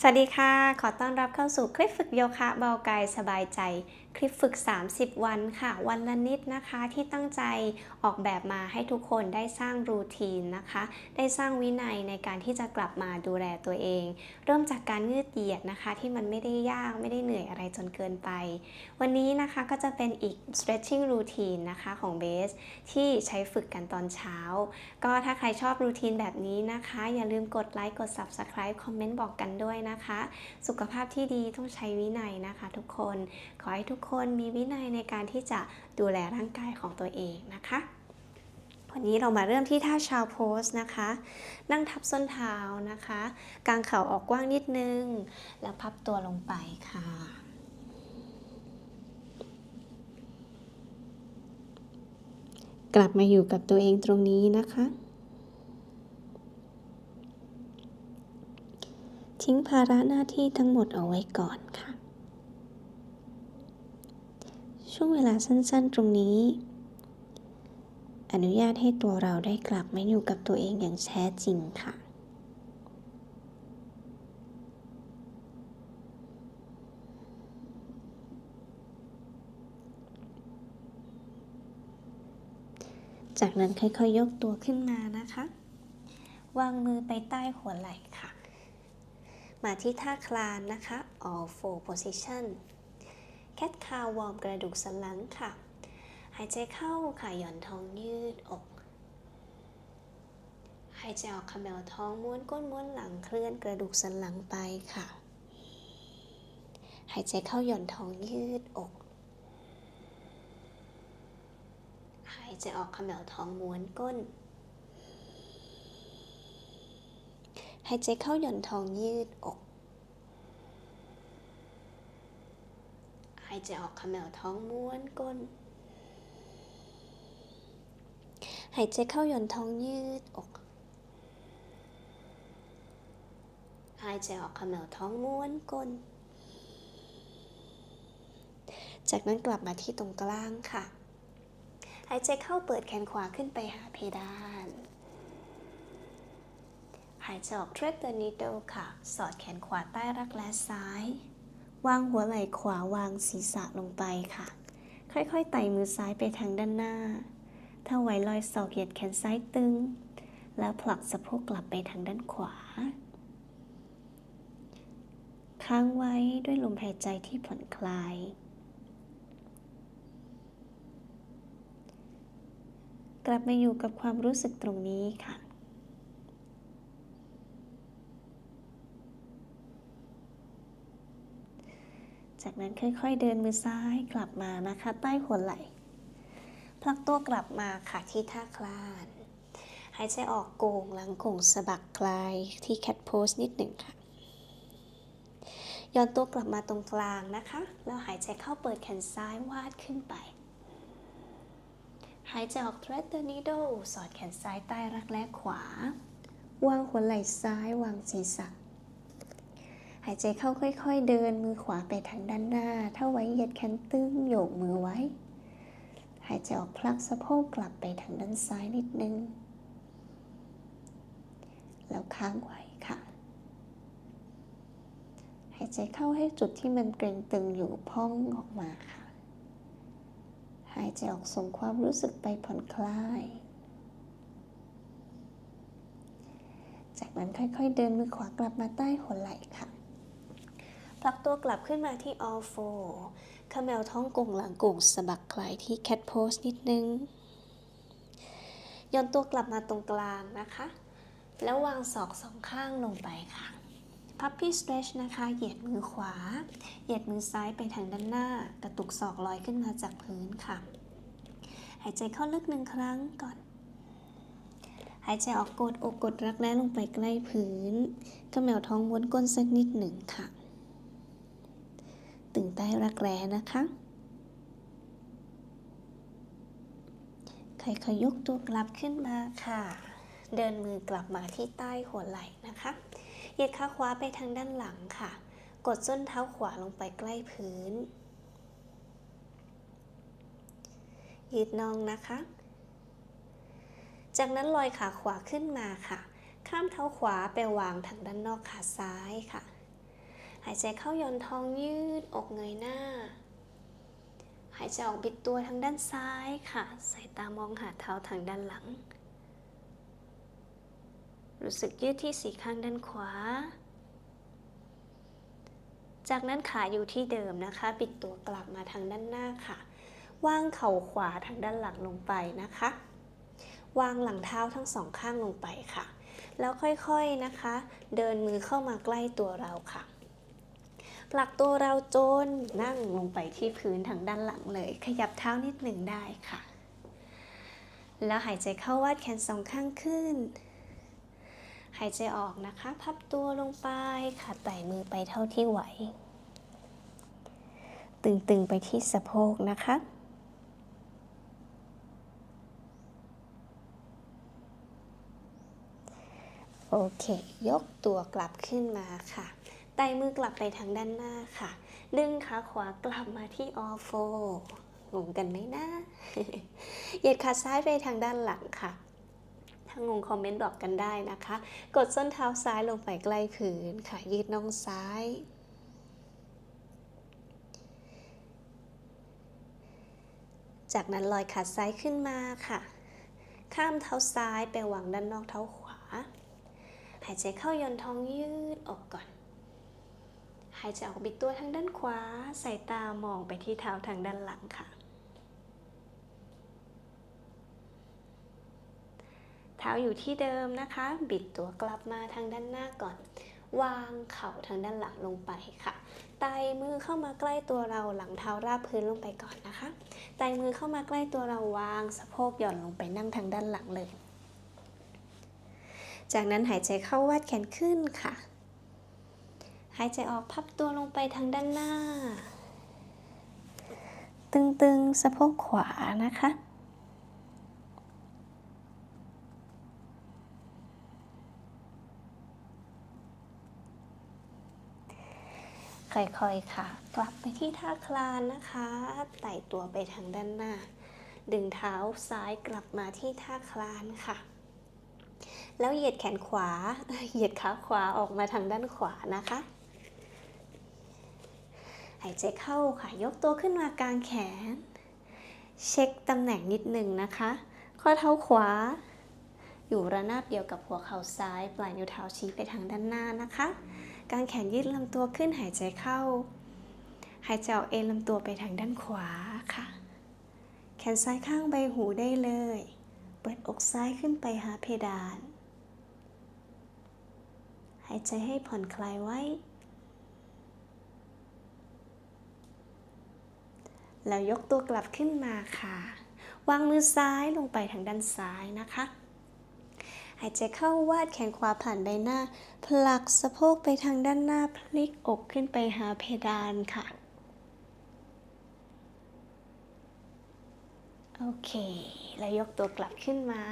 สวัสดีค่ะ ขอต้อนรับเข้าสู่คลิปฝึกโยคะเบากายสบายใจ คลิปฝึก 30 วันค่ะ วันละนิดนะคะที่ตั้งใจออกแบบมาให้ทุกคนได้สร้างรูทีนนะคะ ได้สร้างวินัยในการที่จะกลับมาดูแลตัวเอง เริ่มจากการยืดเหยียดนะคะ ที่มันไม่ได้ยากไม่ได้เหนื่อยอะไรจนเกินไป วันนี้นะคะก็จะเป็นอีก stretching routine นะคะของเบสที่ใช้ฝึกกันตอนเช้า ก็ถ้าใครชอบรูทีนแบบนี้นะคะ อย่าลืมกดไลค์กด subscribe คอมเมนต์บอกกันด้วยนะคะ สุขภาพที่ดีต้องใช้วินัยนะคะ ทุกคนขอให้ทุกคนมีวินัยในการที่จะดูแลร่างกายของตัวเองนะคะวันนี้เรามาเริ่มที่ท่าชาวโพสนะคะ นั่งทับส้นเท้านะคะ กางเข่าออกกว้างนิดนึง แล้วพับตัวลงไปค่ะ กลับมาอยู่กับตัวเองตรงนี้นะคะ ทิ้งภาระหน้าที่ทั้งหมดเอาไว้ก่อนค่ะ ช่วงเวลาสั้นๆ ตรงนี้ อนุญาตให้ตัวเราได้กลับมาอยู่กับตัวเองอย่างแท้จริงค่ะ จากนั้นค่อยๆยกตัวขึ้นมานะคะ วางมือไปใต้หัวไหล่ค่ะ มาที่ท่าคลานนะคะ all four position cat cow วอร์มกระดูกสันหลังค่ะ หายใจเข้าค่ะหย่อนท้องยืดอก หายใจออกขมวท้องม้วนก้นม้วนหลังเคลื่อนกระดูกสันหลังไปค่ะ หายใจเข้าหย่อนท้องยืดอก หายใจออกขมวท้องม้วนก้น หายใจเข้าหย่อนท้องยืดอกายใจออกขมวท้องม้วนก้น หายใจเข้าหย่อนท้องยืดอก หายใจออกขมวท้องม้วนก้น จากนั้นกลับมาที่ตรงกลางค่ะ หายใจเข้าเปิดแขนขวาขึ้นไปหาเพดาน หายใจออก thread the needle ค่ะ สอดแขนขวาใต้รักแร้ซ้าย วางหัวไหล่ขวาวางศีรษะลงไปค่ะ ค่อยๆ ไต่มือซ้ายไปทางด้านหน้า ถ้าไหวลอยศอกเหยียดแขนซ้ายตึง แล้วผลักสะโพกกลับไปทางด้านขวา ค้างไว้ด้วยลมหายใจที่ผ่อนคลาย กลับมาอยู่กับความรู้สึกตรงนี้ค่ะ จากนั้นค่อย ๆ เดินมือซ้ายกลับมานะคะ ใต้หัวไหล่พลักตัวกลับมาค่ะที่ท่าคลานหายใจออกโก่งหลังโก่งสะบักคลายที่แคทโพสนิดหนึ่งค่ะย่อนตัวกลับมาตรงกลางนะคะ แล้วหายใจเข้าเปิดแขนซ้ายวาดขึ้นไป หายใจออก thread the needle สอดแขนซ้ายใต้รักแร้ขวา วางหัวไหล่ซ้ายวางศีรษะ หายใจเข้าค่อย ๆ เดินมือขวาไปทางด้านหน้า ถ้าไว้เหยียดแขนตึงโยกมือไว้ หายใจออกพลักสะโพกกลับไปทางด้านซ้ายนิดนึง แล้วค้างไว้ค่ะ หายใจเข้าให้จุดที่มันเกร็งตึงอยู่พองออกมาค่ะ หายใจออกส่งความรู้สึกไปผ่อนคลายจากนั้นค่อยๆ เดินมือขวากลับมาใต้หัวไหล่ค่ะ ผลักตัวกลับขึ้นมาที่ all four ขมวท้องกงหลังกงสะบักคลายที่ cat pose นิดนึงย่อนตัวกลับมาตรงกลางนะคะ แล้ววางศอกสองข้างลงไปค่ะ puppy stretch นะคะ เหยียดมือขวา เหยียดมือซ้ายไปทางด้านหน้า กระตุกศอกลอยขึ้นมาจากพื้นค่ะ หายใจเข้าลึกหนึ่งครั้งก่อน หายใจออกกดอกกดรักแร้ลงไปใกล้พื้นขมวท้องม้วนก้นสักนิดหนึ่งค่ะ ตึงใต้รักแร้นะคะค่อยๆยกตัวกลับขึ้นมาค่ะ เดินมือกลับมาที่ใต้หัวไหล่นะคะเหยียดขาขวาไปทางด้านหลังค่ะ กดส้นเท้าขวาลงไปใกล้พื้น ยืดน่องนะคะ จากนั้นลอยขาขวาขึ้นมาค่ะ ข้ามเท้าขวาไปวางทางด้านนอกขาซ้ายค่ะ หายใจเข้าย่อนท้องยืดอกเงยหน้า หายใจออกบิดตัวทางด้านซ้ายค่ะ สายตามองหาเท้าทางด้านหลัง รู้สึกยืดที่สีข้างด้านขวา จากนั้นขาอยู่ที่เดิมนะคะบิดตัวกลับมาทางด้านหน้าค่ะ วางเข่าขวาทางด้านหลังลงไปนะคะ วางหลังเท้าทั้งสองข้างลงไปค่ะ แล้วค่อยๆนะคะ เดินมือเข้ามาใกล้ตัวเราค่ะ ผลักตัวเราจนนั่งลงไปที่พื้นทางด้านหลังเลย ขยับเท้านิดหนึ่งได้ค่ะ แล้วหายใจเข้าวาดแขนสองข้างขึ้น หายใจออกนะคะ พับตัวลงไปค่ะไต่มือไปเท่าที่ไหว ตึงๆไปที่สะโพกนะคะโอเค ยกตัวกลับขึ้นมาค่ะ ไต่มือกลับไปทางด้านหน้าค่ะ ดึงขาขวากลับมาที่ออโฟงงกันไหมนะเหยียดขาซ้ายไปทางด้านหลังค่ะ ถ้างงคอมเมนต์บอกกันได้นะคะ กดส้นเท้าซ้ายลงไปใกล้พื้นค่ะ ยืดน่องซ้าย จากนั้นลอยขาซ้ายขึ้นมาค่ะ ข้ามเท้าซ้ายไปวางด้านนอกเท้าขวา หายใจเข้ายนท้องยืดออกก่อน หายใจออกบิดตัวทางด้านขวา สายตามองไปที่เท้าทางด้านหลังค่ะ เท้าอยู่ที่เดิมนะคะ บิดตัวกลับมาทางด้านหน้าก่อน วางเข่าทางด้านหลังลงไปค่ะ ไต่มือเข้ามาใกล้ตัวเราหลังเท้าราบพื้นลงไปก่อนนะคะ ไต่มือเข้ามาใกล้ตัวเราวางสะโพกหย่อนลงไปนั่งทางด้านหลังเลย จากนั้นหายใจเข้าวาดแขนขึ้นค่ะ หายใจออกพับตัวลงไปทางด้านหน้า ตึงๆ สะโพกขวานะคะ ค่อยๆ ค่ะ กลับไปที่ท่าคลานนะคะ ไต่ตัวไปทางด้านหน้า ดึงเท้าซ้ายกลับมาที่ท่าคลานค่ะแล้วเหยียดแขนขวา เหยียดขาขวาออกมาทางด้านขวานะคะ หายใจเข้าค่ะ ยกตัวขึ้นมากลางแขน เช็คตำแหน่งนิดหนึ่งนะคะ ข้อเท้าขวา อยู่ระนาบเดียวกับหัวเข่าซ้าย ปลายนิ้วเท้าชี้ไปทางด้านหน้านะคะ กางแขนยืดลำตัวขึ้นหายใจเข้า หายใจออกเอ็นลำตัวไปทางด้านขวาค่ะ แขนซ้ายข้างใบหูได้เลย เปิดอกซ้ายขึ้นไปหาเพดาน หายใจให้ผ่อนคลายไว้ แล้วยกตัวกลับขึ้นมาค่ะ วางมือซ้ายลงไปทางด้านซ้ายนะคะ หายใจเข้าวาดแขนขวาผ่านใบหน้า ผลักสะโพกไปทางด้านหน้าพลิกอกขึ้นไปหาเพดานค่ะ โอเค แล้วยกตัวกลับขึ้นมา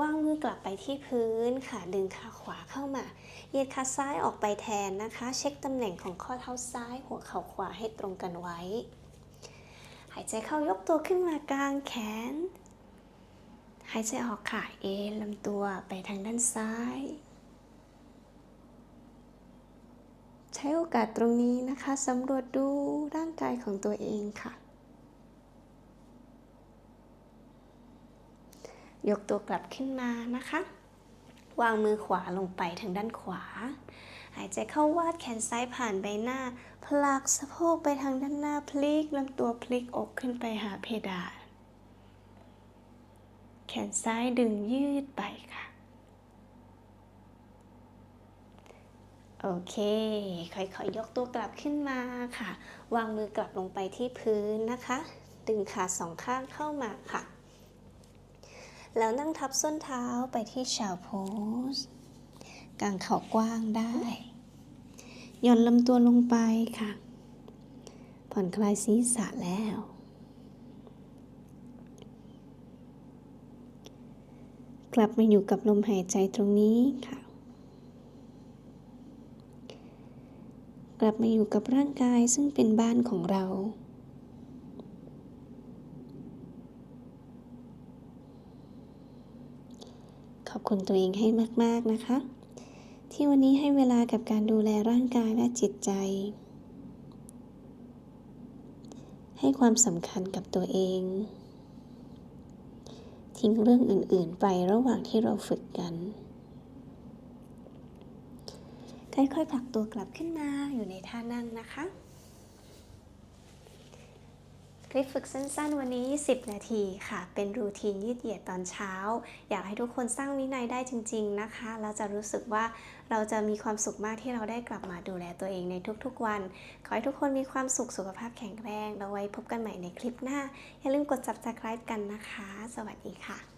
วางมือกลับไปที่พื้นค่ะ ดึงขาขวาเข้ามาเหยียดขาซ้ายออกไปแทนนะคะ เช็คตำแหน่งของข้อเท้าซ้าย หัวเข่าขวาให้ตรงกันไว้ายใจเข้ายกตัวขึ้นมากลางแขน หายใจออกค่ะเอนลำตัวไปทางด้านซ้าย ใช้โอกาสตรงนี้นะคะสำรวจดูร่างกายของตัวเองค่ะ ยกตัวกลับขึ้นมานะคะ วางมือขวาลงไปทางด้านขวา หายใจเข้าวาดแขนซ้ายผ่านใบหน้า ผลักสะโพกไปทางด้านหน้าพลิกลำตัวพลิกอกขึ้นไปหาเพดาน แขนซ้ายดึงยืดไปค่ะ โอเค ค่อยๆยกตัวกลับขึ้นมาค่ะ วางมือกลับลงไปที่พื้นนะคะ ดึงขาสองข้างเข้ามาค่ะ แล้วนั่งทับส้นเท้าไปที่ชาวโพส กางเข่ากว้างได้หย่อนลำตัวลงไปค่ะ ผ่อนคลายศีรษะแล้ว กลับมาอยู่กับลมหายใจตรงนี้ค่ะ กลับมาอยู่กับร่างกายซึ่งเป็นบ้านของเราขอบคุณตัวเองให้มาก ๆ นะคะ ที่วันนี้ให้เวลากับการดูแลร่างกายและจิตใจ ให้ความสำคัญกับตัวเอง ทิ้งเรื่องอื่น ๆ ไประหว่างที่เราฝึกกัน ค่อยๆผลักตัวกลับขึ้นมาอยู่ในท่านั่งนะคะ คลิปฝึกสั้นๆ วันนี้ 10 นาทีค่ะ เป็นรูทีนยืดเหยียดตอนเช้า อยากให้ทุกคนสร้างวินัยได้จริง ๆนะคะ เราจะรู้สึกว่าเราจะมีความสุขมากที่เราได้กลับมาดูแลตัวเองในทุกๆวัน ขอให้ทุกคนมีความสุขสุขภาพแข็งแรงแล้วไว้พบกันใหม่ในคลิปหน้า อย่าลืมกด subscribe กันนะคะ สวัสดีค่ะ